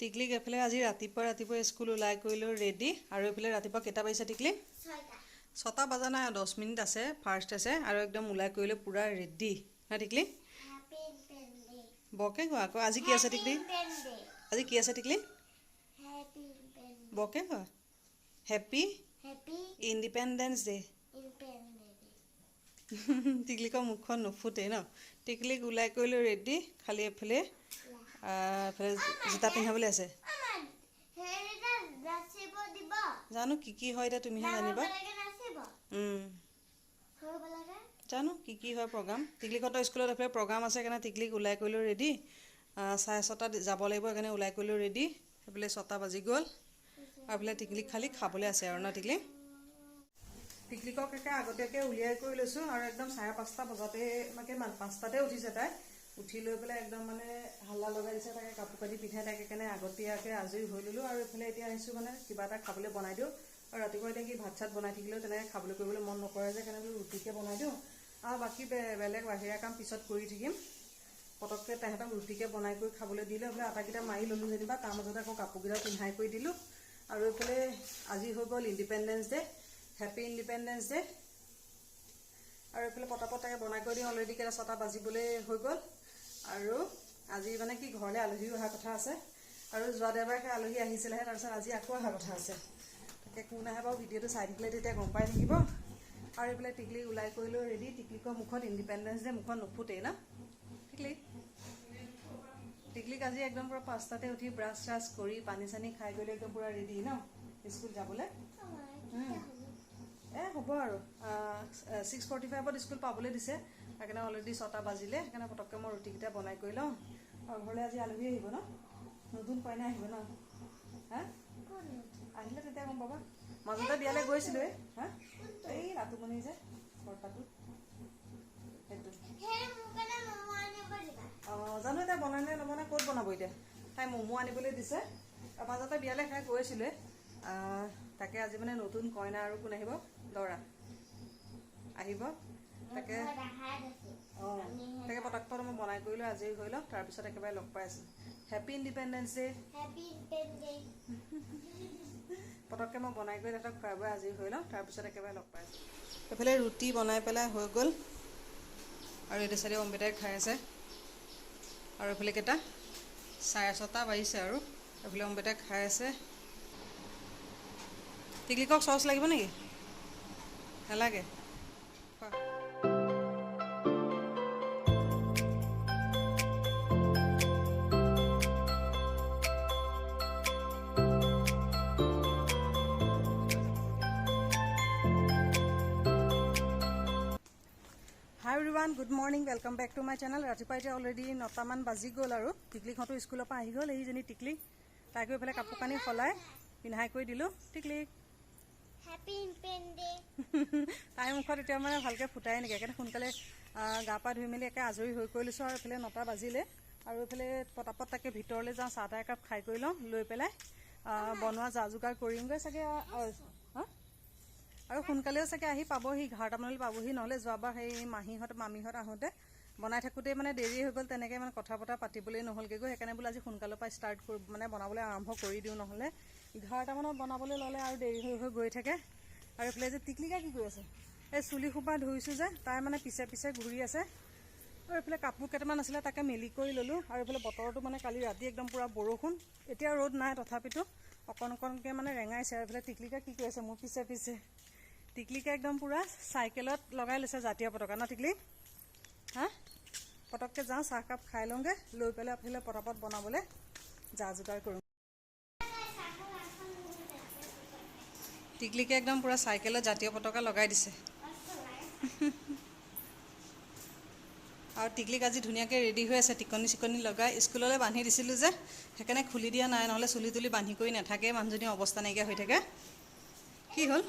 টিকলিক এইফালে আজি ৰাতিপুৱা ৰাতিপুৱা স্কুল ওলাই কৰিলোঁ ৰেডি আৰু এইফালে ৰাতিপুৱা কেইটা বাজিছে টিকলি? ছটা বজা নাই দহ মিনিট আছে ফাৰ্ষ্ট আছে আৰু একদম ওলাই কৰিলোঁ পূৰা ৰেডি না টিকলি? বকে কোৱা আকৌ আজি কি আছে টিকলি? আজি কি আছে টিকলি? বকে কোৱা হেপী ইণ্ডিপেণ্ডেন্স ডে টিকলিকৰ মুখখন নুফুটে ন? টিকলিক ওলাই কৰিলোঁ ৰেডি খালি এইফালে আহ, জোতা পিন্ধাবলৈ আছে? জানো কি কি হয় এতিয়া তুমিহে জানিবা। জানো কি কি হয় প্ৰগ্ৰাম। টিকলিহঁতৰ স্কুলত এইফালে প্ৰগ্ৰাম আছে সেইকাৰণে টিকলিক ওলাই কৰিলোঁ ৰেডি চাৰে ছটাত যাব লাগিব সেইকাৰণে ওলাই কৰিলোঁ ৰেডি সেইফালে ছটা বাজি গ'ল। আৰু এইফালে টিকলিক খালি খাবলৈ আছে আৰু ন টিকলি? টিকলিকক একে আগতীয়াকৈ উলিয়াই কৰি লৈছোঁ আৰু একদম চাৰে পাঁচটা বজাতে মান পাঁচটাতে উঠিছে তাই। উঠি লৈ পেলাই একদম মানে হাল্লা লগাই দিছে তাকে কাপোৰ কানি পিন্ধাই তাকে কেনে আগতীয়াকৈ আজৰি হৈ ল'লোঁ আৰু এইফালে এতিয়া আহিছোঁ মানে কিবা এটা খাবলৈ বনাই দিওঁ। আৰু ৰাতিপুৱা এতিয়া কি ভাত চাত বনাই থাকিলেও তেনেকৈ খাবলৈ কৰিবলৈ মন নকৰে যে সেইকাৰণে বোলো ৰুটিকে বনাই দিওঁ। আৰু বাকী বেলেগ বাহিৰা কাম পিছত কৰি থাকিম। পটককৈ তেহেঁতক ৰুটিকে বনাই কৰি খাবলৈ দিলে বোলে আটাকেইটা মাৰি ল'লোঁ যেনিবা তাৰ মাজতে আকৌ কাপোৰকেইটা পিন্ধাই কৰি দিলোঁ। আৰু এইফালে আজি হৈ গ'ল independence day happy independence day আৰু এইফালে পটাপট তাকে বনাই কৰি দিওঁ অলৰেডি কেইটা ছটা বাজিবলৈ হৈ গ'ল। আৰু আজি মানে কি ঘৰলৈ আলহীও অহাৰ কথা আছে। আৰু যোৱা দেওবাৰে সেই আলহী আহিছিলেহে তাৰপিছত আজি আকৌ অহাৰ কথা আছে। তাকে কোন আহে বাৰু ভিডিঅ'টো চাই থাকিলে তেতিয়া গম পাই থাকিব। আৰু এইফালে টিকলি ওলাই কৰিলেও ৰেডি টিকলিকৰ মুখত ইণ্ডিপেণ্ডেন্স ডে মুখত নুফুটেই না? টিকলি? টিকলিক আজি একদম পূৰা পাঁচটাতে উঠি ব্ৰাছ চ্ৰাছ কৰি পানী চানী খাই গ'লে একদম পূৰা ৰেডি ন? স্কুল যাবলৈ? এ হ'ব আৰু। ছিক্স ফৰ্টি ফাইভত স্কুল পাবলৈ দিছে। সেইকাৰণে অলৰেডি ছটা বাজিলে সেইকাৰণে পটককৈ মই ৰুটিকেইটা বনাই কৰি লওঁ। আৰু ঘৰলৈ আজি আলহী আহিব ন? নতুন কইনা আহিব ন? হা? আহিলে তেতিয়া গম পাবা। মাজতে বিয়ালৈ গৈছিলোঁৱে হা? এই ৰাতুমণি যে বৰপাটো সেইটো অঁ জানো এতিয়া বনাই নে নবনাই ক'ত বনাব এতিয়া? তাই ম'ম' আনিবলৈ দিছে। মাজতে বিয়ালৈ খাই গৈছিলে। তাকে আজি মানে নতুন কইনা আৰু কোন আহিব? দৰা আহিব। তাকে অঁ। তাকে পটককৈ মই বনাই কৰি লৈ আজৰি হৈ লওঁ তাৰপিছত একেবাৰে লগ পাই আছোঁ। হেপী ইণ্ডিপেণ্ডেন্স ডে পটককৈ মই বনাই কৰি তাহাঁতক খুৱাই বুৱাই আজৰি হৈ লওঁ তাৰপিছত একেবাৰে লগ পাই আছোঁ। এইফালে ৰুটি বনাই পেলাই হৈ গ'ল। আৰু এইটো চাইডে অমৃতাই খাই আছে। আৰু এইফালে কেইটা? চাৰে ছটা বাজিছে আৰু। এইফালে অমৃতাই খাই আছে। টিকলিকক চচ লাগিব নেকি? নালাগে। বেক টু মাই চেনেল ৰাতিপুৱা এতিয়া অলৰেডি নটামান বাজি গ'ল আৰু। টিকলিকহঁতো স্কুলৰ পৰা আহি গ'ল এইজনী টিকলি। তাই গৈ পেলাই কাপোৰ কানি সলাই পিন্ধাই কৰি দিলোঁ। টিকলিক তাইৰ মুখত এতিয়া মানে ভালকৈ ফুটাই নেকি একেবাৰে সোনকালে গা পা ধুই মেলি একে আজৰি হৈ কৰি লৈছোঁ আৰু এইফালে নটা বাজিলে। আৰু এইফালে পটাপট তাকে ভিতৰলৈ যাওঁ চাহ তাহ একাপ খাই কৰি লওঁ লৈ পেলাই বনোৱা যা যোগাৰ কৰিমগৈ চাগে? আৰু সোনকালেও চাগে আহি পাবহি এঘাৰটামানলৈ পাবহি নহ'লে যোৱাবাৰ সেই মাহীহঁত মামীহঁত আহোঁতে। বনাই থাকোঁতেই মানে দেৰি হৈ গ'ল তেনেকৈ মানে কথা বতৰা পাতিবলৈ নহ'লগৈ গৈ। সেইকাৰণে বোলো আজি সোনকালৰ পৰা ষ্টাৰ্ট কৰি মানে বনাবলৈ আৰম্ভ কৰি দিওঁ নহ'লে। এঘাৰটামানত বনাবলৈ ল'লে আৰু দেৰি হৈ হৈ গৈ থাকে। আৰু এইফালে যে টিকলিকা কি কৰি আছে? এই চুলি সোপা ধুইছোঁ যে তাই মানে পিছে পিছে ঘূৰি আছে। আৰু এইফালে কাপোৰ কেইটামান আছিলে তাকে মেলি কৰি ল'লোঁ। আৰু এইফালে বতৰটো মানে কালি ৰাতি একদম পূৰা বৰষুণ। এতিয়া ৰ'দ নাই তথাপিতো। অকণ অকণকৈ মানে ৰেঙাইছে। আৰু এইফালে টিকলিকা কি কৰি আছে? মোৰ পিছে পিছে। টিকলিকা একদম পূৰা চাইকেলত লগাই লৈছে জাতীয় পতাকা। ন টিকলি? হা? পটককৈ যাওঁ চাহকাপ খাই লওঁগৈ লৈ পেলাই এইফালে পটাপট বনাবলৈ যা যোগাৰ কৰোঁ। টিকলিকে একদম পূৰা চাইকেলত জাতীয় পতাকা লগাই দিছে। আৰু টিকলিক আজি ধুনীয়াকৈ ৰেডি হৈ আছে টিকনি চিকনি লগাই। স্কুললৈ বান্ধি দিছিলোঁ যে সেইকাৰণে খুলি দিয়া নাই নহ'লে চুলি তুলি বান্ধি কৰি নাথাকে মানুহজনী অৱস্থা নাইকিয়া হৈ থাকে। কি হ'ল?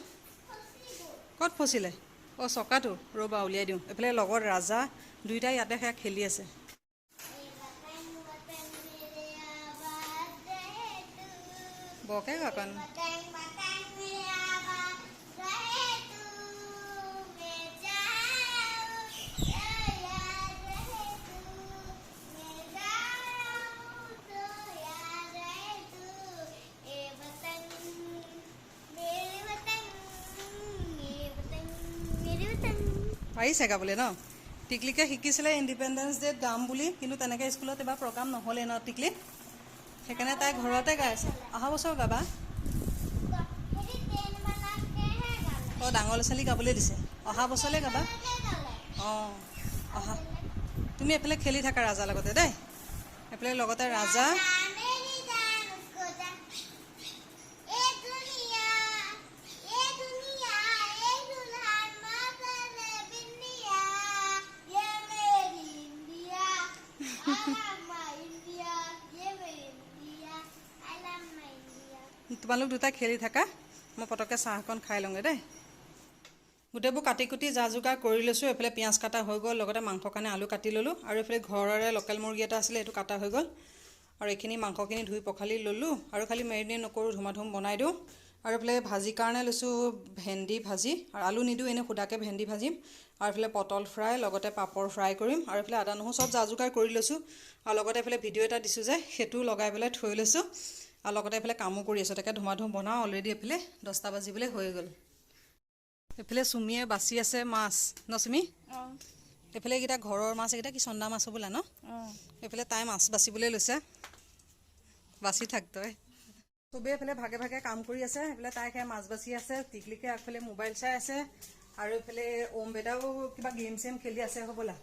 ক'ত ফচিলে? অঁ চকাটো। ৰ'বা উলিয়াই দিওঁ। এইফালে লগৰ ৰাজা দুইটাই ইয়াতে সেয়া খেলি আছে। বৰকৈ অকণ পাৰিছে গাবলৈ ন? টিকলিকে শিকিছিলে ইণ্ডিপেণ্ডেঞ্চ ডেত গাম বুলি কিন্তু তেনেকৈ স্কুলত এবাৰ প্ৰগ্ৰাম নহ'লে ন টিকলিত সেইকাৰণে তাই ঘৰতে গাইছে অহা বছৰ গাবা। অঁ ডাঙৰ ল'ৰা ছোৱালী গাবলৈ দিছে। অহা বছৰলৈ গাবা। অঁ অহা। তুমি এইফালে খেলি থাকা ৰাজাৰ লগতে দেই। এইফালে লগতে ৰাজা তোমালোক দুটা খেলি থাকা। মই পটককৈ চাহ অকণ খাই লওঁগৈ দেই। গোটেইবোৰ কাটি কুটি যা যোগাৰ কৰি লৈছোঁ। এইফালে পিঁয়াজ কাটা হৈ গ'ল লগতে মাংসৰ কাৰণে আলু কাটি ল'লোঁ। আৰু এইফালে ঘৰৰে লোকেল মুৰ্গী এটা আছিলে এইটো কাটা হৈ গ'ল। আৰু এইখিনি মাংসখিনি ধুই পখালি ল'লোঁ। আৰু খালি মেৰিনেট নকৰোঁ ধুমাধুম বনাই দিওঁ। আৰু এইফালে ভাজিৰ কাৰণে লৈছোঁ ভেন্দি ভাজি। আৰু আলু নিদিওঁ এনেই সুদাকৈ ভেন্দি ভাজিম। আৰু এইফালে পটল ফ্ৰাই লগতে পাপৰ ফ্ৰাই কৰিম। আৰু এইফালে আদা নহৰু চব যা যোগাৰ কৰি লৈছোঁ। আৰু লগতে এইফালে ভিডিঅ' এটা দিছোঁ যে সেইটো লগাই পেলাই থৈ লৈছোঁ। আৰু লগতে এইফালে কামো কৰি আছোঁ তাকে ধুমাধুম বনাওঁ অলৰেডি এইফালে দহটা বাজিবলৈ হৈ গ'ল। এইফালে চুমিয়ে বাচি আছে মাছ ন চুমি এইফালে এইকেইটা ঘৰৰ মাছ এইকেইটা কি চন্দা মাছ বোলা ন? এইফালে তাই মাছ বাচিবলৈ লৈছে। বাচি থাক তই। চবেই এইফালে ভাগে ভাগে কাম কৰি আছে এইফালে তাই সেয়া মাছ বাচি আছে টিকলিকে আগফালে মোবাইল চাই আছে আৰু এইফালে ওম বেদাও কিবা গেম চেম খেলি আছে হ'বলা।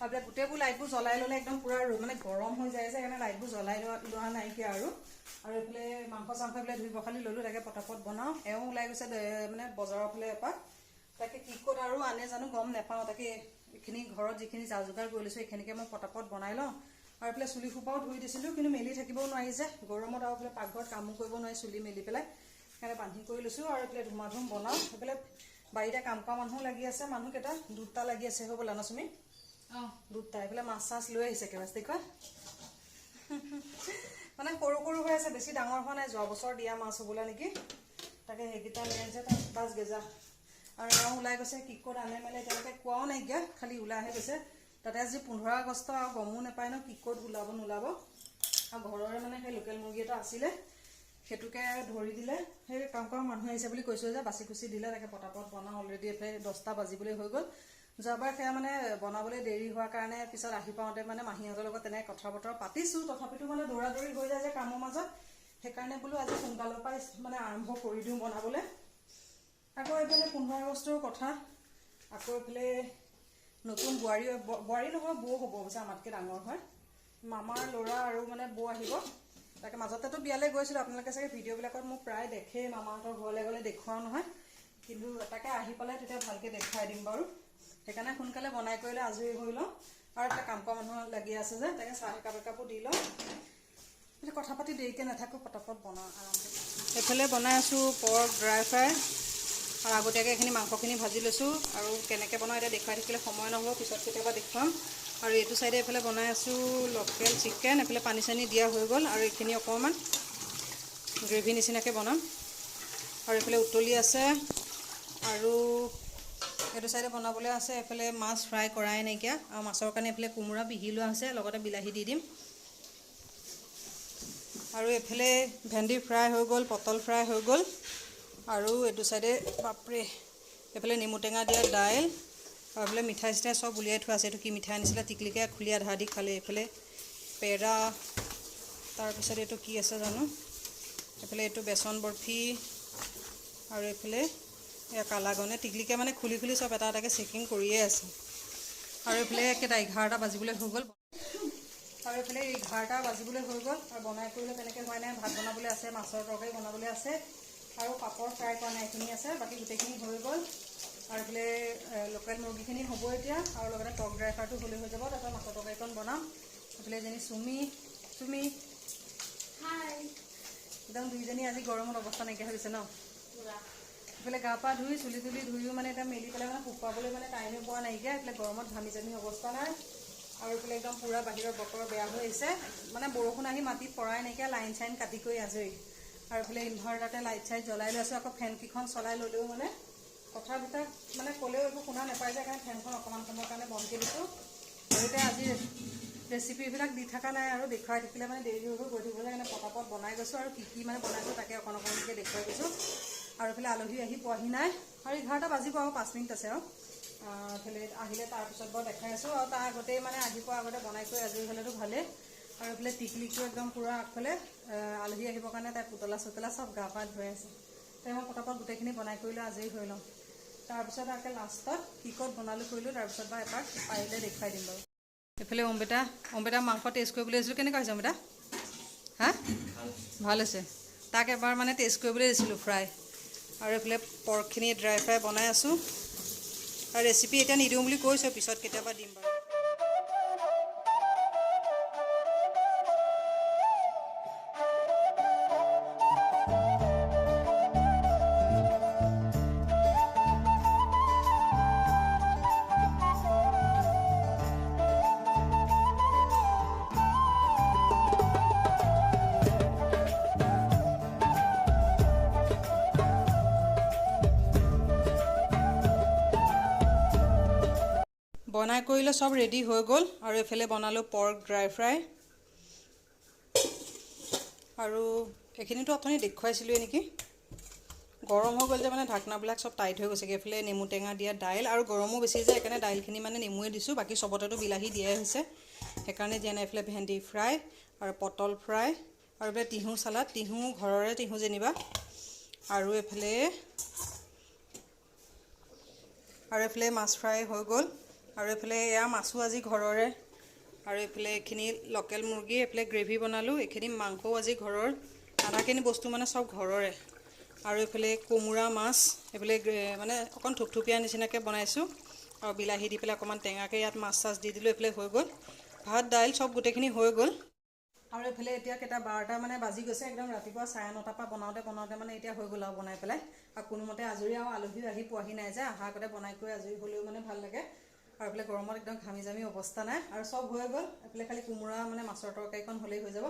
এইফালে গোটেইবোৰ লাইটবোৰ জ্বলাই ল'লে একদম পূৰা মানে গৰম হৈ যায় যে সেইকাৰণে লাইটবোৰ জ্বলাই লোৱা লোৱা নাইকিয়া আৰু। আৰু এইফালে মাংস চাংস এইফালে ধুই পখালি ল'লোঁ তাকে পটাপট বনাওঁ। এওঁ ওলাই গৈছে মানে বজাৰৰ ফালে এপাক তাকে কি ক'ত আৰু আনে জানো গম নাপাওঁ। তাকে এইখিনি ঘৰত যিখিনি যা যোগাৰ কৰি লৈছোঁ এইখিনিকে মই পটাপট বনাই লওঁ। আৰু এইফালে চুলি সোপাও ধুই দিছিলোঁ কিন্তু মেলি থাকিবও নোৱাৰি যে। গৰমত আৰু এইফালে পাকঘৰত কামো কৰিব নোৱাৰি চুলি মেলি পেলাই। সেইকাৰণে বান্ধি কৰি লৈছোঁ আৰু এইফালে ধুমাধুম বনাওঁ। সেইফালে বাৰীতে কাম কৰা মানুহো লাগি আছে মানুহকেইটা দুটা লাগি আছে হ'বলা ন চুমি দুটা এইফালে মাছ চাছ লৈ আহিছে কেবাষ্টিকা মানে সৰু সৰু হৈ আছে বেছি ডাঙৰ হোৱা নাই যোৱা বছৰ দিয়া মাছ হ'বলা নেকি? তাকে সেইকেইটা লৈ আহিছে বাছ গেজা। আৰু এওঁ ওলাই গৈছে কি ক'ত আনে মেলে এতিয়ালৈকে কোৱাও নাইকিয়া খালি ওলাইহে গৈছে। তাতে আজি পোন্ধৰ আগষ্ট আৰু গমো নাপায় ন কি ক'ত ওলাব নোলাব। আৰু ঘৰৰে মানে সেই লোকেল মুৰ্গী এটা আছিলে সেইটোকে ধৰি দিলে। সেই কাম কৰা মানুহ আহিছে বুলি কৈছোঁ যে বাচি কুচি দিলে তাকে পটাপট বনাওঁ অলৰেডি এইফালে দহটা বাজিবলৈ হৈ গ'ল। যোৱাবাৰ সেয়া মানে বনাবলৈ দেৰি হোৱাৰ কাৰণে পিছত আহি পাওঁতে মানে মাহীহঁতৰ লগত তেনেকৈ কথা বতৰা পাতিছোঁ। তথাপিতো মানে দৌৰা দৌৰি হৈ যায় যে কামৰ মাজত। সেইকাৰণে বোলো আজি সোনকালৰ পৰাই মানে আৰম্ভ কৰি দিওঁ বনাবলৈ। আকৌ এইফালে পোন্ধৰ আগষ্টৰ কথা। আকৌ এইফালে নতুন বোৱাৰী বোৱাৰী নহয় বৌ হ'ব অৱশ্যে আমাতকৈ ডাঙৰ হয়। মামাৰ ল'ৰা আৰু মানে বৌ আহিব। তাকে মাজতেতো বিয়ালৈ গৈছিলোঁ আপোনালোকে চাগে ভিডিঅ'বিলাকত মোক প্ৰায় দেখেই মামাহঁতৰ ঘৰলৈ গ'লে দেখুৱাও নহয়। কিন্তু তাকে আহি পেলাই তেতিয়া ভালকৈ দেখুৱাই দিম বাৰু। সেইকাৰণে সোনকালে বনাই কৰিলে আজৰি হৈ লওঁ। আৰু এটা কাম কৰা মানুহ লাগি আছে যে তাকে চাহ একাপ একাপো দি লওঁ। এতিয়া কথা পাতি দেৰিকৈ নাথাকোঁ পটাপট বনাওঁ আৰম্ভ এইফালে বনাই আছোঁ পৰ্ক ড্ৰাই ফ্ৰাই আৰু আগতীয়াকৈ এইখিনি মাংসখিনি ভাজি লৈছোঁ। আৰু কেনেকৈ বনাওঁ এতিয়া দেখুৱাই থাকিলে সময় নহ'ব পিছত কেতিয়াবা দেখুৱাম। আৰু এইটো চাইডে এইফালে বনাই আছোঁ লোকেল চিকেন এইফালে পানী চানী দিয়া হৈ গ'ল। আৰু এইখিনি অকণমান গ্ৰেভি নিচিনাকৈ বনাম। আৰু এইফালে উতলি আছে। আৰু এইটো চাইডে বনাবলৈ আছে এইফালে মাছ ফ্ৰাই কৰাই নাইকিয়া। আৰু মাছৰ কাৰণে এইফালে কোমোৰা পিহি লোৱা হৈছে লগতে বিলাহী দি দিম। আৰু এইফালে ভেন্দি ফ্ৰাই হৈ গ'ল পটল ফ্ৰাই হৈ গ'ল। আৰু এইটো চাইডে বাপৰে এইফালে নেমু টেঙা দিয়া দাইল। আৰু এইফালে মিঠাই চিঠাই চব উলিয়াই থোৱা আছে। এইটো কি মিঠাই আনিছিলে টিকলিকে খুলি আধা দি খালে। এইফালে পেৰা তাৰপিছত এইটো কি আছে জানো? এইফালে এইটো বেচন বৰফি আৰু এইফালে এয়া কালাগনে টিকলিকে মানে খুলি খুলি চব এটা এটাকৈ চেকিং কৰিয়ে আছে। আৰু এইফালে কেইটা এঘাৰটা বাজিবলৈ হৈ গ'ল। আৰু এইফালে এঘাৰটা বাজিবলৈ হৈ গ'ল। আৰু বনাই কৰিলে তেনেকৈ হোৱাই নাই। ভাত বনাবলৈ আছে মাছৰ তৰকাৰী বনাবলৈ আছে। আৰু পাপৰ ফ্ৰাই কৰা নাই এইখিনি আছে। বাকী গোটেইখিনি হৈ গ'ল। আৰু এইফালে লোকেল মুৰ্গীখিনি হ'ব এতিয়া। আৰু লগতে টক ড্ৰাই ফ্ৰাইটো হ'লে হৈ যাব। তাৰপৰা মাছৰ তৰকাৰীকণ বনাম। এইফালে এজনী চুমি চুমি। হাই একদম দুইজনী আজি গৰমত অৱস্থা নাইকিয়া হৈ গৈছে ন? এইফালে গা পা ধুই চুলি তুলি ধুইও মানে এতিয়া মেলি পেলাই মানে শুকুৱাবলৈ মানে টাইমে পোৱা নাইকিয়া এইফালে গৰমত ঘামি জামি অৱস্থা নাই। আৰু এইফালে একদম পূৰা বাহিৰৰ বতৰ বেয়া হৈ আহিছে। মানে বৰষুণ আহি মাটিত পৰাই নাইকিয়া লাইন চাইন কাটি কৰি আজৰি। আৰু এইফালে ইনভাৰ্টাৰতে লাইট চাইট জ্বলাই লৈ আছোঁ আকৌ ফেনকেইখন চলাই ল'লেও মানে কথাবিলাক মানে ক'লেও একো শুনা নাপায় যে সেইকাৰণে ফেনখন অকণমান সময়ৰ কাৰণে বন্ধ কৰি দিছোঁ এতিয়া আজি ৰেচিপিবিলাক দি থকা নাই আৰু দেখুৱাই থাকিলে মানে দেৰি হৈ গৈ থাকিব যে সেইকাৰণে পটাপট বনাই গৈছোঁ আৰু কি কি মানে বনাইছোঁ তাকে অকণ অকণকৈ দেখুৱাই গৈছোঁ আৰু এইফালে আলহী আহি পোৱাহি নাই। আৰু এঘাৰটা বাজিব আৰু পাঁচ মিনিট আছে আৰু এইফালে আহিলে তাৰপিছত বাৰু দেখাই আছোঁ, আৰু তাৰ আগতেই মানে আহি পোৱাৰ আগতে বনাই কৰি আজৰি হ'লেতো ভালেই। আৰু এইফালে টিকলিটো একদম পূৰা আগফালে আলহী আহিবৰ কাৰণে তাই পুতলা চুতলা চব গা পা ধুৱাই আছে। তাই মই পটাপট গোটেইখিনি বনাই কৰি লৈ আজৰি হৈ লওঁ। তাৰপিছত আকৌ লাষ্টত কি ক'ত বনালোঁ কৰিলোঁ তাৰপিছত বাৰু এপাক পাৰিলে দেখুৱাই দিম বাৰু। এইফালে অম্বিতা অম্বিতা মাংস টেষ্ট কৰিবলৈ দিছিলোঁ। কেনেকুৱা হৈছে অম্বিতা? হা? ভালো হৈছে। তাক এবাৰ মানে টেষ্ট কৰিবলৈ দিছিলোঁ ফ্ৰাই আৰু এইফালে পৰ্কখিনি ড্ৰাই ফ্ৰাই বনাই আছোঁ। আৰু ৰেচিপি এতিয়া নিদিওঁ বুলি কৈছোঁ, পিছত কেতিয়াবা দিম বাৰু। বনাই কৰিলে চব ৰেডি হৈ গ'ল। আৰু এইফালে বনালোঁ পৰ্ক ড্ৰাই ফ্ৰাই আৰু এইখিনিতো অথনি দেখুৱাইছিলোঁৱে নেকি? গৰম হৈ গ'ল যে মানে ঢাকনাবিলাক চব টাইট হৈ গৈছেগৈ। এইফালে নেমু টেঙা দিয়া দাইল আৰু গৰমো বেছি যে সেইকাৰণে দাইলখিনি মানে নেমুৱে দিছোঁ। বাকী চবতেতো বিলাহী দিয়াই হৈছে। সেইকাৰণে দিয়া নাই এইফালে ভেন্দি ফ্ৰাই আৰু পটল ফ্ৰাই আৰু এইফালে তিহু চালাড তিহু ঘৰৰে তিহু যেনিবা। আৰু এইফালে আৰু এইফালে মাছ ফ্ৰাই হৈ গ'ল। আৰু এইফালে এয়া মাছো আজি ঘৰৰে। আৰু এইফালে এইখিনি লোকেল মুৰ্গী এইফালে গ্ৰেভি বনালোঁ এইখিনি মাংসও আজি ঘৰৰ। আধাখিনি বস্তু মানে চব ঘৰৰে। আৰু এইফালে কোমোৰা মাছ এইফালে মানে অকণ থুপথুপীয়া নিচিনাকৈ বনাইছোঁ। আৰু বিলাহী দি পেলাই অকণমান টেঙাকৈ ইয়াত মাছ চাছ দি দিলোঁ এইফালে হৈ গ'ল। ভাত দাইল চব গোটেইখিনি হৈ গ'ল। আৰু এইফালে এতিয়া কেইটা বাৰটা মানে বাজি গৈছে একদম ৰাতিপুৱা চাৰে নটাৰ পৰা বনাওঁতে বনাওঁতে মানে এতিয়া হৈ গ'ল আৰু বনাই পেলাই। আৰু কোনোমতে আজৰি আৰু আলহীও আহি পোৱাহি নাই যে অহাৰ আগতে বনাই কৰি আজৰি হ'লেও মানে ভাল লাগে। আৰু এইফালে গৰমত একদম ঘামি জামি অৱস্থা নাই। আৰু চব হৈ গ'ল। এইফালে খালি কোমোৰা মানে মাছৰ তৰকাৰীখন হ'লেই হৈ যাব।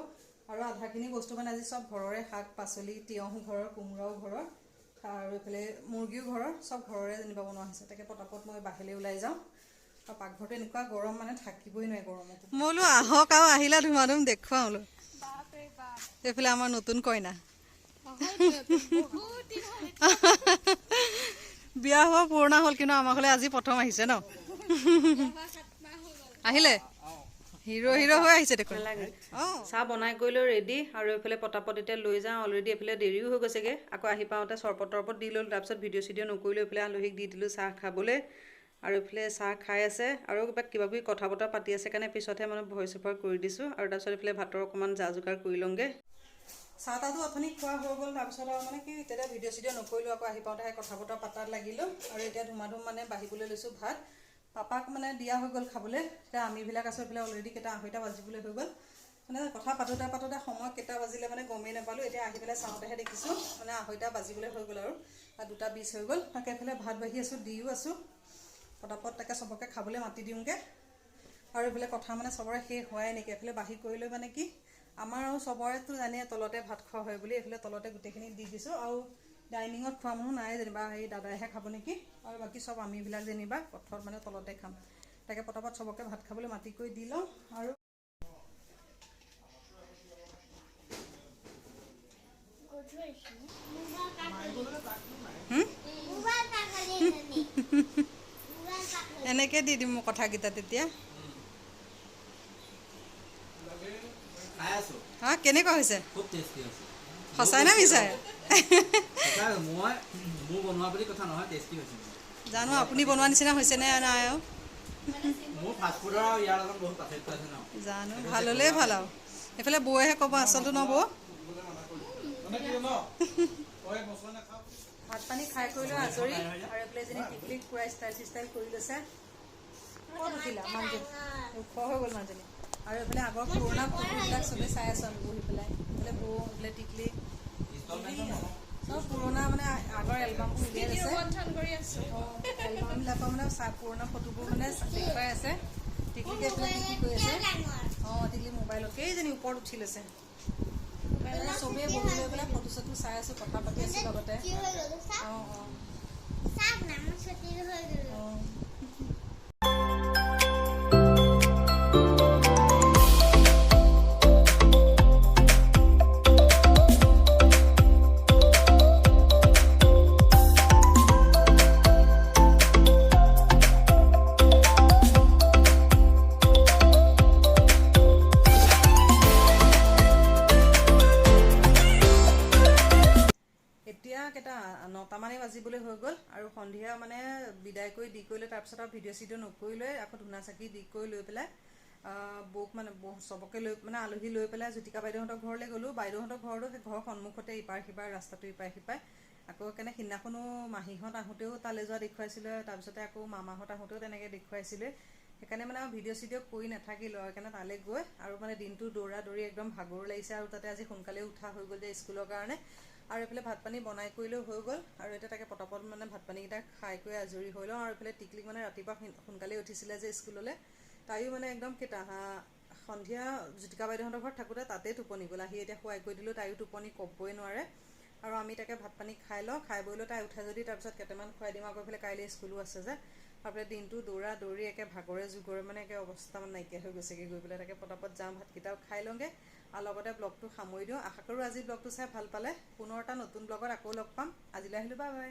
আৰু আধাখিনি বস্তু মানে আজি চব ঘৰৰে শাক পাচলি তিয়ঁহো ঘৰৰ কোমোৰাও ঘৰৰ আৰু এইফালে মুৰ্গীও ঘৰৰ চব ঘৰৰে যেনিবা বনোৱা হৈছে। তাকে পটাপট মই বাহিৰলৈ ওলাই যাওঁ। আৰু পাকঘৰটো এনেকুৱা গৰম মানে থাকিবই নোৱাৰে গৰমত। মই বোলো আহক আৰু আহিলে ধুমা ধুম দেখুৱাওঁ বোলো। এইফালে আমাৰ নতুন কইনা। বিয়া হোৱা পুৰণা হ'ল কিন্তু আমাৰ ঘৰলৈ আজি প্ৰথম আহিছে ন? আহিলে? হিৰ' হিৰ' হৈ আহিছে দেখোন। চাহ বনাই কৰি লৈ ৰেডি আৰু এইফালে পটাপট এতিয়া লৈ যাওঁ অলৰেডি এইফালে দেৰিও হৈ গৈছেগৈ। আকৌ আহি পাওঁতে চৰপত তৰপত দি ল'লোঁ তাৰপিছত ভিডিঅ' চিডিঅ' নকৰিলোঁ এইফালে আলহীক দি দিলোঁ চাহ খাবলৈ। আৰু এইফালে চাহ খাই আছে। আৰু কিবা কিবা কিবি কথা বতৰা পাতি আছে কাৰণে পিছতহে মানে ভইচ অভাৰ কৰি দিছোঁ। আৰু তাৰপিছত এইফালে ভাতৰ অকণমান যা যোগাৰ কৰি লওঁগৈ। চাহ তাহটো অথনি খোৱা হৈ গ'ল তাৰপিছত আৰু মানে কি তেতিয়া ভিডিঅ' চিডিঅ' নকৰিলোঁ আকৌ আহি পাওঁতে কথা বতৰা পাতাত লাগিলোঁ। আৰু এতিয়া ধুমা ধুম মানে বাঢ়িবলৈ লৈছোঁ ভাত। পাপাক মানে দিয়া হৈ গ'ল খাবলৈ। এতিয়া আমিবিলাক আছোঁ এইফালে অলৰেডি কেইটা আঢ়ৈটা বাজিবলৈ হৈ গ'ল। মানে কথা পাতোতে পাতোতে সময় কেইটা বাজিলে মানে গমেই নাপালোঁ। এতিয়া আহি পেলাই চাওঁতেহে দেখিছোঁ মানে আঢ়ৈটা বাজিবলৈ হৈ গ'ল আৰু দুটা বিছ হৈ গ'ল। তাকে এইফালে ভাত বাঢ়ি আছোঁ দিও আছোঁ। পটাপট তাকে চবকে খাবলৈ মাতি দিওঁগৈ। আৰু এইফালে কথা মানে চবৰে শেষ হোৱাই নেকি এইফালে বাঢ়ি কৰিলৈ মানে কি আমাৰ আৰু চবৰেতো জানে তলতে ভাত খোৱা হয় বুলি এইফালে তলতে গোটেইখিনি দি দিছোঁ। আৰু ডাইনিঙত খোৱা মানুহ নাই যেনিবা সেই দাদাইহে খাব নেকি? আৰু বাকী চব আমিবিলাক যেনিবা পথত মানে তলতে খাম। তাকে পটাপট চবকে ভাত খাবলৈ মাতি কৰি দি লওঁ আৰু? এনেকৈ দি দিম মোৰ কথাকেইটা তেতিয়া। হা কেনেকুৱা হৈছে? সঁচাই নে মিছাই? মই মোৰ বনোৱা বুলি কথা নহয় টেষ্টি হৈছে জানো আপুনি বনোৱা নিচিনা হৈছেনে নাই আৰু? মোৰ ফাষ্টফুডৰ আৰু ইয়াৰ লগত বহুত পাৰ্থক্য আছে ন? জানো ভাল হ'লেই ভাল আৰু। এইফালে বৌয়েহে ক'ব আচলটো ন বৌ? ভাত পানী খাই কৰি লৈ আজৰি আৰু এইফালে এজনী টিকলিক পূৰা ষ্টাইল চিষ্টাইল কৰি লৈছে। ক'ত উঠিলা মানুহজনী ওখ হৈ গ'ল মানুহজনী আৰু এইফালে আগৰ পুৰণা ফটোবিলাক চবেই চাই আছোঁ আমি বহি পেলাই। এইফালে বৌ এইফালে টিকলি। পুৰণা মানে আগৰ এলবামবোৰ উলিয়াই আছে। এলবামবিলাকৰ মানে চা পুৰণা ফটোবোৰ মানে দেখুৱাই আছে। টিকলিকে এইফালে কি কি কৰি আছে। অঁ টিকলি মোবাইলত। কেইজনী ওপৰত উঠি লৈছে। চবেই বহি লৈ পেলাই ফটো চটো চাই আছোঁ কথা পাতি আছোঁ লগতে। অঁ অঁ। না মোৰ ছুটি হৈ গ'ল অঁ সন্ধিয়া মানে বিদায় কৰি দি কৰি লৈ তাৰপিছত আৰু ভিডিঅ' চিডিঅ' নকৰি লৈ আকৌ ধূনা চাকি দি কৰি লৈ পেলাই বৌক মানে চবকে লৈ মানে আলহী লৈ পেলাই জ্যোতিকা বাইদেউহঁতৰ ঘৰলৈ গ'লোঁ। বাইদেউহঁতৰ ঘৰতো সেই ঘৰৰ সন্মুখতে ইপাৰ সিপাৰ ৰাস্তাটো ইপাৰ সিপাৰ। আকৌ সেইকাৰণে সিদিনাখনো মাহীহঁত আহোঁতেও তালৈ যোৱা দেখুৱাইছিলে তাৰপিছতে আকৌ মামাহঁত আহোঁতেও তেনেকৈ দেখুৱাইছিলে। সেইকাৰণে মানে আৰু ভিডিঅ' চিডিঅ' কৰি নাথাকিলোঁ আৰু সেইকাৰণে তালৈ গৈ আৰু মানে দিনটো দৌৰা দৌৰি একদম ভাগৰ লাগিছে আৰু তাতে আজি সোনকালে উঠা হৈ গ'ল যে স্কুলৰ কাৰণে। আৰু এইফালে ভাত পানী বনাই কৰিলেও হৈ গ'ল। আৰু এতিয়া তাকে পটাপট মানে ভাত পানীকেইটা খাই কৰি আজৰি হৈ লওঁ। আৰু এইফালে টিকলিক মানে ৰাতিপুৱা সোন- সোনকালে উঠিছিলে যে স্কুললৈ তাইও মানে একদম কেইটা হা- সন্ধিয়া জ্যোতিকা বাইদেউহঁতৰ ঘৰত থাকোঁতে তাতেই টোপনি গ'ল। আহি এতিয়া শুৱাই কৰি দিলোঁ তাইও টোপনি ক'বই নোৱাৰে। আৰু আমি তাকে ভাত পানী খাই লওঁ। খাই বৈ লৈ তাই উঠে যদি তাৰপিছত কেইটামান খুৱাই দিম। আকৌ এইফালে কাইলৈ স্কুলো আছে যে। এইফালে দিনটো দৌৰা দৌৰি একে ভাগৰে যুগৰে মানে একে অৱস্থা মানে নাইকিয়া হৈ গৈছেগৈ গৈ পেলাই। তাকে পটাপট যাওঁ ভাতকেইটাও খাই লওঁগৈ। আৰু লগতে ব্লগটো সামৰি দিওঁ। আশা কৰোঁ আজি ব্লগটো চাই ভাল পালে। পুনৰ এটা নতুন ব্লগত আকৌ লগ পাম। আজিলৈ আহিলোঁ বাই বাই